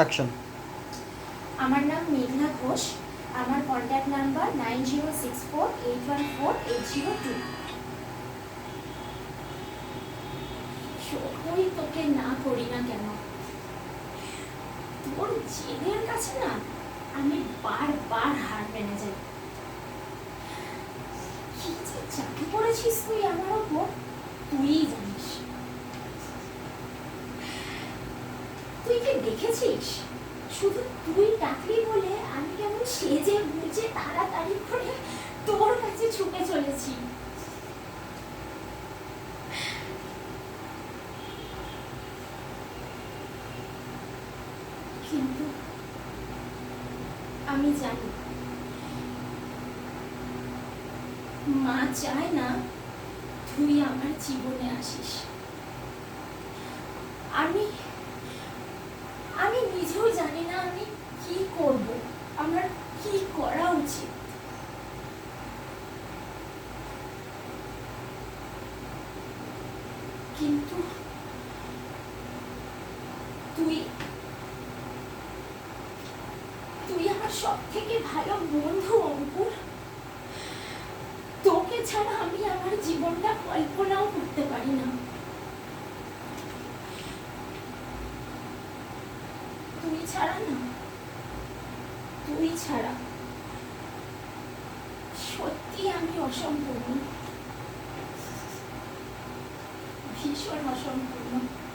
Action আমার নাম মেঘনা ঘোষ। আমার contact number nine zero six four eight one four eight zero two তোকে না করি না কেন? তোর জেদের কাছে না আমি বারবার হার মেনে যাই। কি যে চাকরি করেছিস তুই আমার ওপর? তুই জানিস তুই কি দেখেছিস? শুধু তুই ডাকলি বলে আমি কেমন সেজে গুজে তাড়াতাড়ি করে তোর কাছে ছুটে চলেছি। আমি জানি মা চায় না তুই আমার জীবনে আসিস। আমি আমি নিজেও জানি না আমি কি করব। আমার কি করা উচিত? কিন্তু তুই তুই আমার সব থেকে ভালো বন্ধু অঙ্কুর তোকে ছাড়া আমি আমার জীবনটা কল্পনাও করতে পারি না তুই ছাড়া না। তুই ছাড়া। সত্যি আমি অসম্পূর্ণ। ভীষণ অসম্পূর্ণ।